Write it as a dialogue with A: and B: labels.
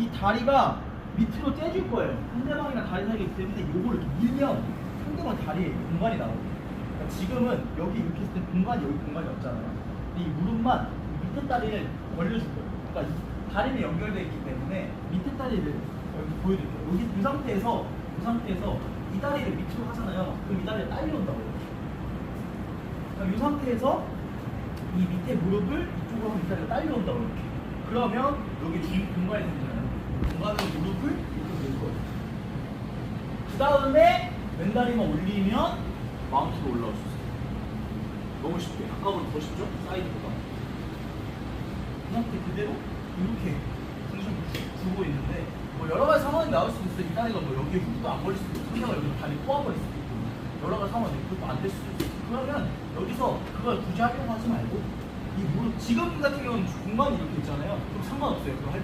A: 이 다리가 밑으로 째줄 거예요. 상대방이랑 다리 사이가 있기 때문에 이렇게 밀면 상대방 다리에 공간이 나오거든요. 그러니까 지금은 여기 이렇게 했을 때 공간이 여기 공간이 없잖아요. 이 무릎만 이 밑에 다리를 벌려줄 거예요. 그러니까 이 다리는 연결되어 있기 때문에 밑에 다리를 여기 보여드릴게요. 여기 이 상태에서 이 상태에서 이 다리를 밑으로 하잖아요. 그럼 이 다리를 딸려온다고요. 그럼 이 상태에서 이 밑에 무릎을 이쪽으로 하면 이 다리가 딸려온다고 이렇게. 그러면 여기 중. 공간으로 무릎을 이렇게 낼 거예요. 그 다음에 왼다리만 올리면 마운트로 올라올 수 있어요. 너무 쉽게. 아까보다 더 쉽죠? 사이드보다. 이 상태 그대로 이렇게 등심 주고 있는데 뭐 여러 가지 상황이 나올 수도 있어요. 이 다리가 뭐 여기에 훅도 안 걸릴 수도 있고 상대가 여기 다리 꼬아버릴 수도 있고 여러 가지 상황이 그것도 안 될 수도 있고 그러면 여기서 그걸 굳이 하려고 하지 말고 이 무릎 지금 같은 경우는 공간이 이렇게 있잖아요. 그럼 상관없어요. 그거 할